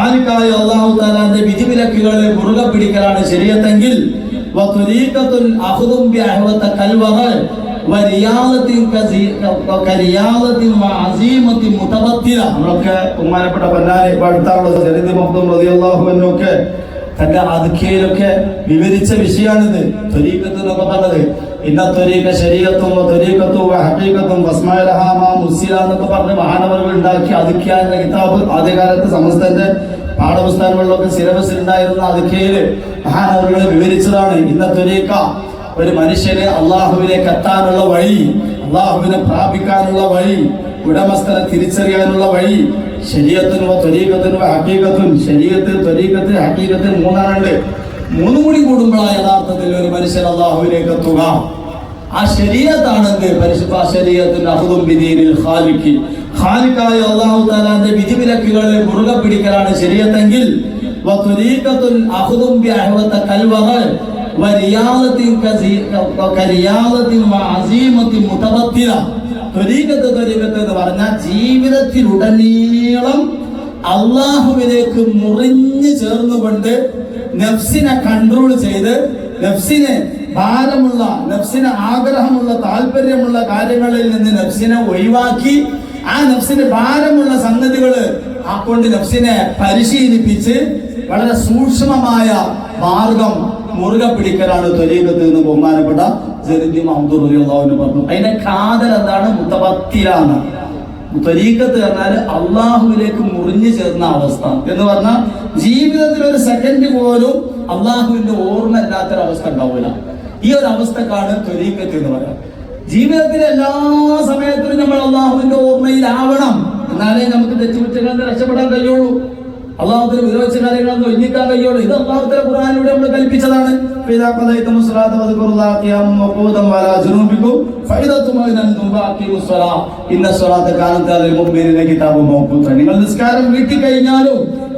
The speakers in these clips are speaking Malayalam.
ഖാലിക്കായ അള്ളാഹു താലാന്റെ വിധിവിലക്കുകളെ മുറുകെ പിടിക്കലാണ് ശരിയത്തെങ്കിൽ നമ്മളൊക്കെ ബഹുമാനപ്പെട്ട പന്നാരി അടുത്തുള്ള ജലീദ് മുഹമ്മദ് റളിയല്ലാഹു അൻഹു ഒക്കെ തന്റെ അദ്ഖയിലൊക്കെ വിവരിച്ച വിഷയമാണിത് ത്വരീഖത്ത് എന്നൊക്കെ പറഞ്ഞത് ഇന്ന ത്വരീഖ ശരീരത്തും ത്വരീഖത്തും ഹഖീഖത്തും വസ്മാലഹാമ മുസ്സില എന്നൊക്കെ പറഞ്ഞ് മഹാനവറുകൾ ഉണ്ടാക്കി അദ്ഖ്യ എന്ന കിതാബ് ആദ്യകാലത്ത് സമസ്തന്റെ പാഠപുസ്തകങ്ങളിലൊക്കെ സിലബസിൽ ഉണ്ടായിരുന്ന അദ്ഖയിൽ മഹാനവറുകളെ വിവരിച്ചതാണ്. ഇന്നത്തെ ത്വരീഖ ഒരു മനുഷ്യനെ അള്ളാഹുവിലേക്ക് എത്താനുള്ള വഴി അള്ളാഹുവിനെ പ്രാപിക്കാനുള്ള വഴി ഉടമസ്ഥനെ തിരിച്ചറിയാനുള്ള വഴി ശരീരത്തിനും ത്വരീകത്തിനും ഹക്കീകത്തും ശരീരത്തിൽ ത്വരീകത്തിൽ ഹക്കീകത്തിൽ മൂന്നാണുണ്ട് മൂന്നും കൂടി കൂടുമ്പോഴാണ് യഥാർത്ഥത്തിൽ ഒരു മനുഷ്യൻ അള്ളാഹുവിലേക്ക് എത്തുക. ആ ശരീരത്താണെന്ത് പരിശുദ്ധ ശരീരത്തിന്റെ അഹുദും വിധിയിൽ ഖാലിക്ക് ഖാലിക്കായ അള്ളാഹു താലാന്റെ വിധിവിലക്കുകളെ മുറുകെ പിടിക്കലാണ് ശരീരത്തെങ്കിൽ അഹുദും കൽവഹൽ മുതബത്തില. ത്വരീഖത്ത് ത്വരീഖത്ത് എന്ന് പറഞ്ഞാൽ ജീവിതത്തിലുടനീളം അള്ളാഹുവിലേക്ക് മുറിഞ്ഞു ചേർന്നുകൊണ്ട് നഫ്സിനെ കൺട്രോൾ ചെയ്ത് നഫ്സിനെ ഭാരമുള്ള നഫ്സിന് ആഗ്രഹമുള്ള താല്പര്യമുള്ള കാര്യങ്ങളിൽ നിന്ന് നഫ്സിനെ ഒഴിവാക്കി ആ നഫ്സിന് ഭാരമുള്ള സംഗതികൾ ആ കൊണ്ട് നഫ്സിനെ പരിശീലിപ്പിച്ച് വളരെ സൂക്ഷ്മമായ മാർഗം മുറുകെ പിടിക്കലാണ് ത്വരീഖത്ത് എന്ന് ബഹുമാനപ്പെട്ട ജരിദ്യം മഹമ്മദ് റളിയല്ലാഹു പറഞ്ഞു. അതിന്റെ കാതൽ എന്താണ്? മുത്തബത്തിലാണ്. ത്വരീക്കത്ത് പറഞ്ഞാൽ അള്ളാഹുവിലേക്ക് മുറിഞ്ഞു ചേർന്ന അവസ്ഥ. എന്ന് പറഞ്ഞാൽ ജീവിതത്തിൽ ഒരു സെക്കൻഡ് പോലും അള്ളാഹുവിന്റെ ഓർമ്മ ഇല്ലാത്തൊരവസ്ഥ ഉണ്ടാവില്ല. ഈ ഒരു അവസ്ഥക്കാണ് ത്വരീക്കത്ത് എന്ന് പറയാം. ജീവിതത്തിലെ എല്ലാ സമയത്തും നമ്മൾ അള്ളാഹുവിന്റെ ഓർമ്മയിലാവണം. എന്നാലേ നമുക്ക് തെറ്റുകുറ്റങ്ങളിൽ രക്ഷപ്പെടാൻ കഴിയുള്ളൂ. അള്ളാഹുത്തിന് വിരോധിച്ച കാര്യങ്ങളൊന്നും ഒഴിഞ്ഞിക്കാൻ കഴിയുള്ളൂ. ഇത് അള്ളാഹുത്തിന്റെ ഖുറാനിലൂടെ നമ്മൾ കൽപ്പിച്ചതാണ്. നിങ്ങൾ നിസ്കാരം വീട്ടിൽ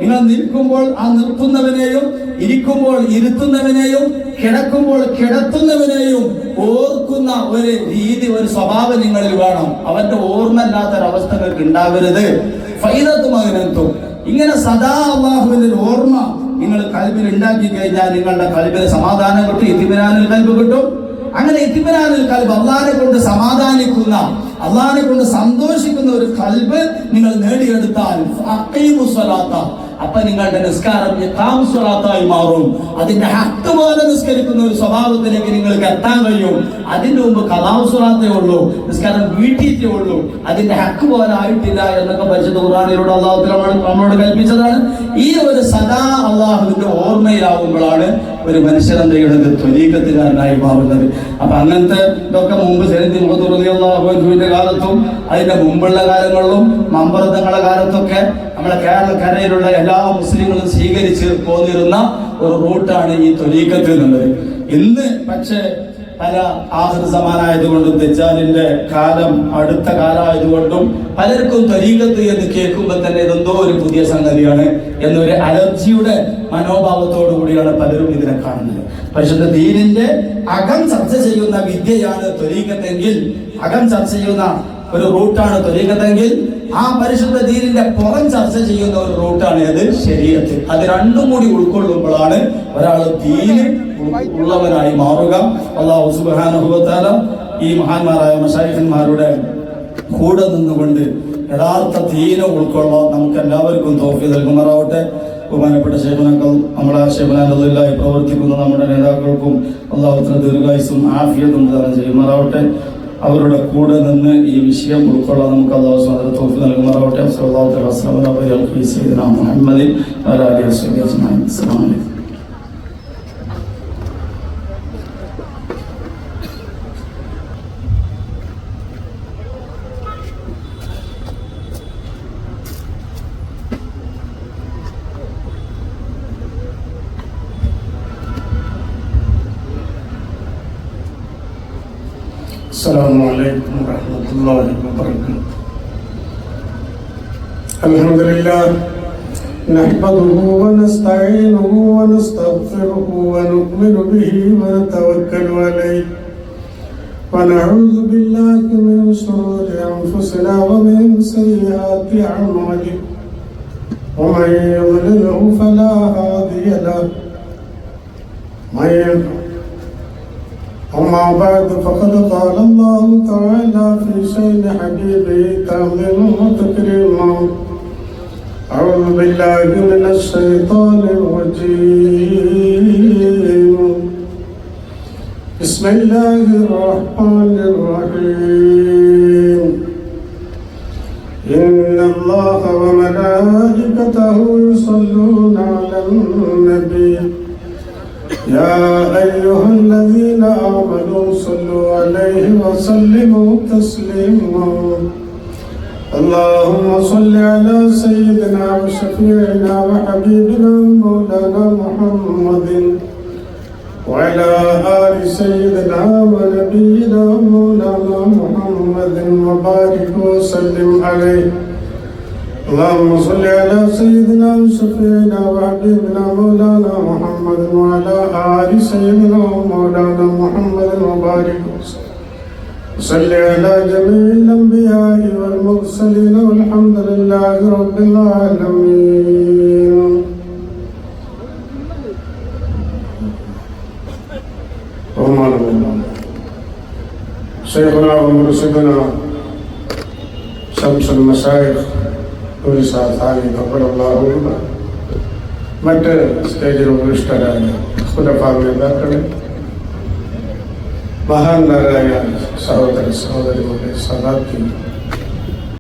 നിങ്ങൾ നിൽക്കുമ്പോൾ ആ നിൽക്കുന്നവനെയും ഇരിക്കുമ്പോൾ ഇരുത്തുന്നവനെയും കിടക്കുമ്പോൾ കിടത്തുന്നവനെയും ഓർക്കുന്ന ഒരു രീതി ഒരു സ്വഭാവം നിങ്ങളിൽ വേണം. അവന്റെ ഓർമ്മല്ലാത്തൊരവസ്ഥകൾക്ക് ഉണ്ടാവരുത്. ഫൈദത്തുമകനെത്തും ഇങ്ങനെ സദാ അള്ളാഹുവിന്റെ ഓർമ്മ നിങ്ങൾ കൽബിൽ ഉണ്ടാക്കി കഴിഞ്ഞാൽ നിങ്ങളുടെ കൽബിന് സമാധാനം കിട്ടും ഇത്തിമിനാനിൽ കൽബ് കിട്ടും. അങ്ങനെ ഇത്തിമിനാനിൽ കൽബ് അള്ളാഹിനെ കൊണ്ട് സമാധാനിക്കുന്ന അള്ളാഹിനെ കൊണ്ട് സന്തോഷിക്കുന്ന ഒരു കൽബ് നിങ്ങൾ നേടിയെടുത്താൽ അപ്പൊ നിങ്ങളുടെ നിസ്കാരം യഥാംസ്വലാത്തായി സ്വലാത്തായി മാറും. അതിന്റെ ഹക്ക് പോലെ നിസ്കരിക്കുന്ന ഒരു സ്വഭാവത്തിലേക്ക് നിങ്ങൾക്ക് എത്താൻ കഴിയും. അതിന്റെ മുമ്പ് കഥാംസ്വലാത്തേ സ്വലാത്തേ ഉള്ളൂ നിസ്കാരം വീട്ടിയിട്ടേ ഉള്ളൂ. അതിന്റെ ഹക്ക് പോലെ ആയിട്ടില്ല എന്നൊക്കെ പരിശുദ്ധ ഖുറാനിലൂടെ അള്ളാഹു നമ്മളോട് കൽപ്പിച്ചതാണ്. ഈ ഒരു സദാ അള്ളാഹുവിന്റെ ഓർമ്മയിലാവുമ്പോഴാണ് ഒരു മനുഷ്യൻ എന്ത് ത്വരീകത്തുകാരനായി മാറുന്നത്. അപ്പൊ അങ്ങനത്തെ ഇതൊക്കെ മുമ്പ് ശരീരത്തിൽ മുഖത്തുറിയുള്ള കാലത്തും അതിന്റെ മുമ്പുള്ള കാലങ്ങളിലും മമ്പറത്തങ്ങളുടെ കാലത്തൊക്കെ നമ്മുടെ കേരളക്കരയിലുള്ള എല്ലാ മുസ്ലിങ്ങളും സ്വീകരിച്ച് പോന്നിരുന്ന ഒരു റൂട്ടാണ് ഈ തൊലീക്കത്ത് എന്നുള്ളത്. ഇന്ന് പക്ഷേ പല ആഹൃത സമാനായതുകൊണ്ടും തെജാലിന്റെ കാലം അടുത്ത കാലമായതുകൊണ്ടും പലർക്കും തൊലീകത്ത് എന്ന് കേൾക്കുമ്പോൾ തന്നെ ഇതെന്തോ ഒരു പുതിയ സംഗതിയാണ് എന്നൊരു അലർജിയുടെ മനോഭാവത്തോടു കൂടിയാണ് പലരും ഇതിനെ കാണുന്നത്. പരിശുദ്ധ ദീനിന്റെ അകം ചർച്ച ചെയ്യുന്ന വിദ്യയാണ് തൊലീകത്തെങ്കിൽ അകം ചർച്ച ചെയ്യുന്ന ഒരു റൂട്ടാണ് ത്വരീകത്തെങ്കിൽ ആ പരിശുദ്ധ ദീനിന്റെ പുറം ചർച്ച ചെയ്യുന്ന ഒരു റൂട്ടാണ് അത് ശരീരത്തിൽ. അത് രണ്ടും കൂടി ഉൾക്കൊള്ളുമ്പോഴാണ് ഒരാൾ ദീന് ഉള്ളവനായി മാറുക. അള്ളാഹു സുബാനുഭവത്താല ഈ മഹാന്മാരായ മഷായിഖന്മാരുടെ കൂടെ നിന്നുകൊണ്ട് യഥാർത്ഥ ദീന ഉൾക്കൊള്ളാൻ നമുക്ക് എല്ലാവർക്കും തോഫി നൽകുമാറാവട്ടെ. ബഹുമാനപ്പെട്ട ശേഖനക്കൾ നമ്മളെ ശേഖനായി പ്രവർത്തിക്കുന്ന നമ്മുടെ നേതാക്കൾക്കും അള്ളാഹുത്തിന് ദീർഘായുസും ആഫിയതും ചെയ്യുമാറാവട്ടെ. അവരുടെ കൂടെ നിന്ന് ഈ വിഷയം ഉൾക്കൊള്ളാൻ നമുക്ക് അള്ളാഹു സ്വാതന്ത്ര്യ തോഫി നൽകുമാറാവട്ടെ. സല്ലല്ലാഹു അസ്ലാം വസഹ്ബിഹി അജ്മഈൻ. അസ്സലാമു അലൈക്കും. السلام عليكم ورحمة الله وبركاته. الحمد لله نحمده ونستعينه ونستغفره ونؤمن به ونتوكل عليه. ونعوذ بالله من شرور أنفسنا ومن سيئات أعمالنا. ومن يضلله فلا هادي له. من أما بعد فقد قال الله تعالى في شأن حبيبه تأمين وتكريما أعوذ بالله من الشيطان الرجيم. بسم الله الرحمن الرحيم. إن الله وملائكته يصلون على النبي. يا أيها الذين آمنوا صلوا عليه وسلموا تسليما. اللهم صل على سيدنا وشفيعنا وحبيبنا مولانا محمد وعلى آل سيدنا ونبينا مولانا محمد وبارك وسلم عليه. اللهم صل على سيدنا وسفينا وحبيبنا مولانا محمد وعلى آل سيدنا ومولانا محمد وبارك وسلم صل على جميع الأنبياء والمرسلين والحمد لله رب العالمين. شيخنا ومرشدنا شمس المشايخ ഒരു സാധാരണ കപ്പലുള്ള മറ്റ് സ്റ്റേജിൽ ഉപരിഷ്ടരായ ഖുലഫാ നേതാക്കളെ മഹാന്മാരായ സഹോദര സഹോദരികളുടെ സഹാബി